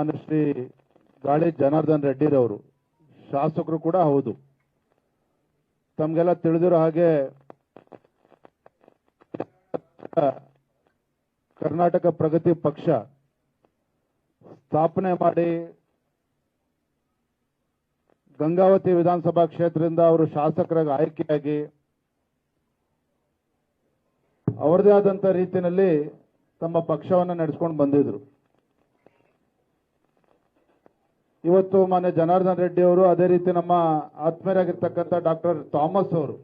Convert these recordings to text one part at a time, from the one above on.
ನಾನು ಶ್ರೀ ಗಾಳಿ ಜನಾರ್ದನ್ ರೆಡ್ಡಿರವರು. ಶಾಸಕರು ಕೂಡ ಹೌದು. ತಮಗೆಲ್ಲ ತಿಳಿದಿರೋ ಹಾಗೆ ಕರ್ನಾಟಕ ಪ್ರಗತಿ ಪಕ್ಷ ಸ್ಥಾಪನೆ ಮಾಡಿ ಗಂಗಾವತಿ ವಿಧಾನಸಭಾ ಕ್ಷೇತ್ರದಿಂದ ಅವರು ಶಾಸಕರಾಗಿ ಆಯ್ಕೆಯಾಗಿ ಅವರದೇ ಆದಂತ ರೀತಿಯಲ್ಲಿ ತಮ್ಮ ಪಕ್ಷವನ್ನು ನಡೆಸ್ಕೊಂಡು ಬಂದಿದ್ರು. ಇವತ್ತು ಮಾನ್ಯ ಜನಾರ್ದನ್ ರೆಡ್ಡಿ ಅವರು ಅದೇ ರೀತಿ ನಮ್ಮ ಆತ್ಮೀಯರಾಗಿರ್ತಕ್ಕಂಥ ಡಾಕ್ಟರ್ ಥಾಮಸ್ ಅವರು,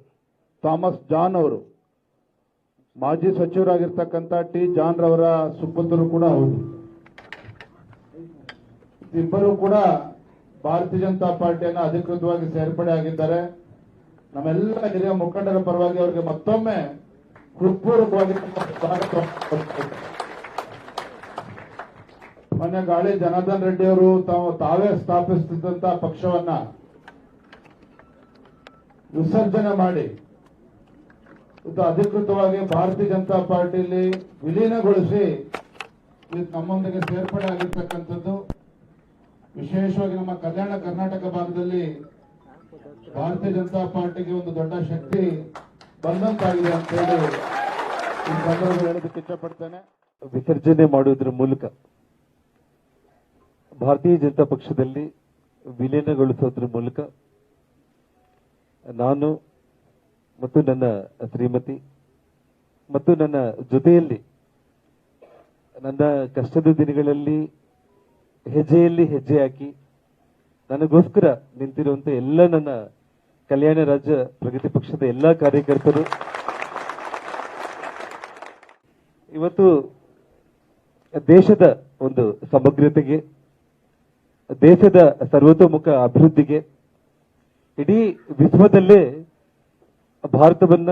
ಥಾಮಸ್ ಜಾನ್ ಅವರು, ಮಾಜಿ ಸಚಿವರಾಗಿರ್ತಕ್ಕಂಥ ಟಿ ಜಾನ್ ರವರ ಸುಪುತ್ರರು ಕೂಡ ಹೌದು ಇಬ್ಬರು ಕೂಡ ಭಾರತೀಯ ಜನತಾ ಪಾರ್ಟಿಯನ್ನು ಅಧಿಕೃತವಾಗಿ ಸೇರ್ಪಡೆ ಆಗಿದ್ದಾರೆ ನಮ್ಮೆಲ್ಲ ಹಿರಿಯ ಮುಖಂಡರ ಪರವಾಗಿ ಅವರಿಗೆ ಮತ್ತೊಮ್ಮೆ ಹೃತ್ಪೂರ್ವಕವಾಗಿ ಕೋರುತ್ತೇನೆ. ಮೊನ್ನೆ ಗಾಳಿ ಜನಾರ್ದನ್ ರೆಡ್ಡಿ ಅವರು ತಾವು ತಾವೇ ಸ್ಥಾಪಿಸುತ್ತಿದ್ದಂತ ಪಕ್ಷವನ್ನ ವಿಸರ್ಜನೆ ಮಾಡಿ, ಇದು ಅಧಿಕೃತವಾಗಿ ಭಾರತೀಯ ಜನತಾ ಪಾರ್ಟಿಯಲ್ಲಿ ವಿಲೀನಗೊಳಿಸಿ ನಮ್ಮೊಂದಿಗೆ ಸೇರ್ಪಡೆ ಆಗಿರ್ತಕ್ಕಂಥದ್ದು. ವಿಶೇಷವಾಗಿ ನಮ್ಮ ಕಲ್ಯಾಣ ಕರ್ನಾಟಕ ಭಾಗದಲ್ಲಿ ಭಾರತೀಯ ಜನತಾ ಪಾರ್ಟಿಗೆ ಒಂದು ದೊಡ್ಡ ಶಕ್ತಿ ಬಂದಂತಾಗಿದೆ ಅಂತ ಹೇಳಿ ಈ ಸಂದರ್ಭದಲ್ಲಿ ಹೇಳೋದಕ್ಕೆ ಇಷ್ಟಪಡ್ತೇನೆ. ವಿಸರ್ಜನೆ ಮಾಡುವುದರ ಮೂಲಕ ಭಾರತೀಯ ಜನತಾ ಪಕ್ಷದಲ್ಲಿ ವಿಲೀನಗೊಳಿಸೋದ್ರ ಮೂಲಕ ನಾನು ಮತ್ತು ನನ್ನ ಶ್ರೀಮತಿ ಮತ್ತು ನನ್ನ ಜೊತೆಯಲ್ಲಿ ನನ್ನ ಕಷ್ಟದ ದಿನಗಳಲ್ಲಿ ಹೆಜ್ಜೆಯಲ್ಲಿ ಹೆಜ್ಜೆ ಹಾಕಿ ನನಗೋಸ್ಕರ ನಿಂತಿರುವಂತ ಎಲ್ಲ ನನ್ನ ಕಲ್ಯಾಣ ರಾಜ್ಯ ಪ್ರಗತಿ ಪಕ್ಷದ ಎಲ್ಲ ಕಾರ್ಯಕರ್ತರು. ಇವತ್ತು ದೇಶದ ಒಂದು ಸಮಗ್ರತೆಗೆ ದೇಶದ ಸರ್ವತೋಮುಖ ಅಭಿವೃದ್ಧಿಗೆ ಇಡೀ ವಿಶ್ವದಲ್ಲೇ ಭಾರತವನ್ನ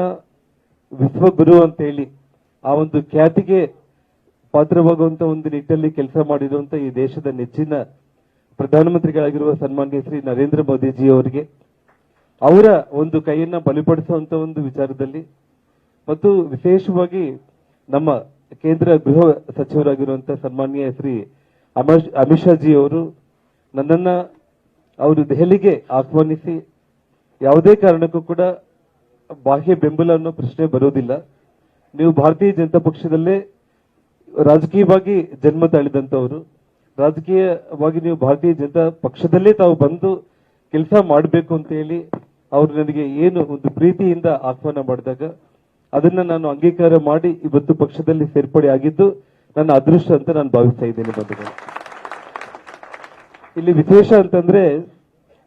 ವಿಶ್ವಗುರು ಅಂತ ಹೇಳಿ ಆ ಒಂದು ಖ್ಯಾತಿಗೆ ಪಾತ್ರವಾಗುವಂತ ಒಂದು ನಿಟ್ಟಲ್ಲಿ ಕೆಲಸ ಮಾಡಿರುವಂತ ಈ ದೇಶದ ನೆಚ್ಚಿನ ಪ್ರಧಾನಮಂತ್ರಿಗಳಾಗಿರುವ ಸನ್ಮಾನ್ಯ ಶ್ರೀ ನರೇಂದ್ರ ಮೋದಿಜಿ ಅವರಿಗೆ, ಅವರ ಒಂದು ಕೈಯನ್ನ ಬಲಿಪಡಿಸುವಂತಹ ಒಂದು ವಿಚಾರದಲ್ಲಿ ಮತ್ತು ವಿಶೇಷವಾಗಿ ನಮ್ಮ ಕೇಂದ್ರ ಗೃಹ ಸಚಿವರಾಗಿರುವಂತಹ ಸನ್ಮಾನ್ಯ ಶ್ರೀ ಅಮಿತ್ ಶಾ ಜಿ ಅವರು ನನ್ನನ್ನ ಅವರು ದೆಹಲಿಗೆ ಆಹ್ವಾನಿಸಿ ಯಾವುದೇ ಕಾರಣಕ್ಕೂ ಕೂಡ ಬಾಹ್ಯ ಬೆಂಬಲ ಅನ್ನೋ ಪ್ರಶ್ನೆ ಬರೋದಿಲ್ಲ. ನೀವು ಭಾರತೀಯ ಜನತಾ ಪಕ್ಷದಲ್ಲೇ ರಾಜಕೀಯವಾಗಿ ಜನ್ಮ ತಾಳಿದಂತವರು ರಾಜಕೀಯವಾಗಿ ನೀವು ಭಾರತೀಯ ಜನತಾ ಪಕ್ಷದಲ್ಲೇ ತಾವು ಬಂದು ಕೆಲಸ ಮಾಡಬೇಕು ಅಂತ ಹೇಳಿ ಅವರು ನನಗೆ ಏನು ಒಂದು ಪ್ರೀತಿಯಿಂದ ಆಹ್ವಾನ ಮಾಡಿದಾಗ ಅದನ್ನ ನಾನು ಅಂಗೀಕಾರ ಮಾಡಿ ಇವತ್ತು ಪಕ್ಷದಲ್ಲಿ ಸೇರ್ಪಡೆ ಆಗಿದ್ದು ನನ್ನ ಅದೃಷ್ಟ ಅಂತ ನಾನು ಭಾವಿಸ್ತಾ ಇದ್ದೇನೆ ಬಂಧುಗಳು. ಇಲ್ಲಿ ವಿಶೇಷ ಅಂತಂದ್ರೆ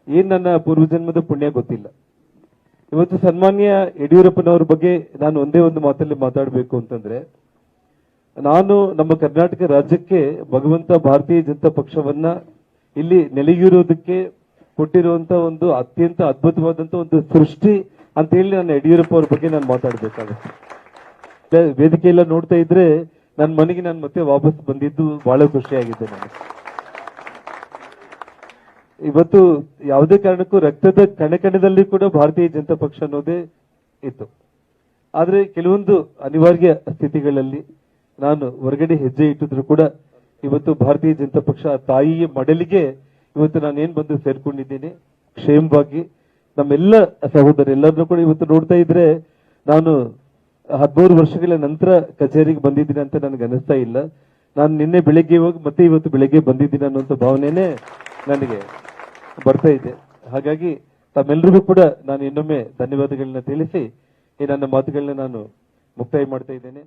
ಏನ್ ನನ್ನ ಪೂರ್ವಜನ್ಮದ ಪುಣ್ಯ ಗೊತ್ತಿಲ್ಲ. ಇವತ್ತು ಸನ್ಮಾನ್ಯ ಯಡಿಯೂರಪ್ಪನವ್ರ ಬಗ್ಗೆ ನಾನು ಒಂದೇ ಒಂದು ಮಾತಲ್ಲಿ ಮಾತಾಡಬೇಕು ಅಂತಂದ್ರೆ, ನಾನು ನಮ್ಮ ಕರ್ನಾಟಕ ರಾಜ್ಯಕ್ಕೆ ಭಗವಂತ ಭಾರತೀಯ ಜನತಾ ಪಕ್ಷವನ್ನ ಇಲ್ಲಿ ನೆಲೆಯೂರೋದಕ್ಕೆ ಕೊಟ್ಟಿರುವಂತ ಒಂದು ಅತ್ಯಂತ ಅದ್ಭುತವಾದಂತ ಒಂದು ಸೃಷ್ಟಿ ಅಂತ ಹೇಳಿ ನಾನು ಯಡಿಯೂರಪ್ಪ ಅವ್ರ ಬಗ್ಗೆ ನಾನು ಮಾತಾಡಬೇಕಾಗುತ್ತೆ. ವೇದಿಕೆ ಎಲ್ಲ ನೋಡ್ತಾ ಇದ್ರೆ ನನ್ನ ಮನೆಗೆ ನಾನು ಮತ್ತೆ ವಾಪಸ್ ಬಂದಿದ್ದು ಬಹಳ ಖುಷಿಯಾಗಿದೆ ನನಗೆ. ಇವತ್ತು ಯಾವುದೇ ಕಾರಣಕ್ಕೂ ರಕ್ತದ ಕಣಕಣದಲ್ಲಿ ಕೂಡ ಭಾರತೀಯ ಜನತಾ ಪಕ್ಷ ಅನ್ನೋದೇ ಇತ್ತು. ಆದರೆ ಕೆಲವೊಂದು ಅನಿವಾರ್ಯ ಸ್ಥಿತಿಗಳಲ್ಲಿ ನಾನು ಹೊರಗಡೆ ಹೆಜ್ಜೆ ಇಟ್ಟಿದ್ರು ಕೂಡ ಇವತ್ತು ಭಾರತೀಯ ಜನತಾ ಪಕ್ಷ ತಾಯಿಯ ಮಡಲಿಗೆ ಇವತ್ತು ನಾನು ಏನ್ ಬಂದು ಸೇರ್ಕೊಂಡಿದ್ದೀನಿ, ಕ್ಷೇಮವಾಗಿ ನಮ್ಮೆಲ್ಲ ಸಹೋದರ ಎಲ್ಲರನ್ನೂ ಕೂಡ ಇವತ್ತು ನೋಡ್ತಾ ಇದ್ರೆ ನಾನು ಹದಿಮೂರು ವರ್ಷಗಳ ನಂತರ ಕಚೇರಿಗೆ ಬಂದಿದ್ದೀನಿ ಅಂತ ನನಗೆ ಅನಿಸ್ತಾ ಇಲ್ಲ. ನಾನು ನಿನ್ನೆ ಬೆಳಿಗ್ಗೆ ಹೋಗಿ ಮತ್ತೆ ಇವತ್ತು ಬೆಳಿಗ್ಗೆ ಬಂದಿದ್ದೀನಿ ಅನ್ನುವಂಥ ಭಾವನೆನೇ ನನಗೆ ಬರ್ತಾ ಇದೆ. ಹಾಗಾಗಿ ತಮ್ಮೆಲ್ಲರಿಗೂ ಕೂಡ ನಾನು ಇನ್ನೊಮ್ಮೆ ಧನ್ಯವಾದಗಳನ್ನ ತಿಳಿಸಿ, ಈ ನನ್ನ ಮಾತುಗಳನ್ನ ನಾನು ಮುಕ್ತಾಯ ಮಾಡ್ತಾ ಇದ್ದೇನೆ.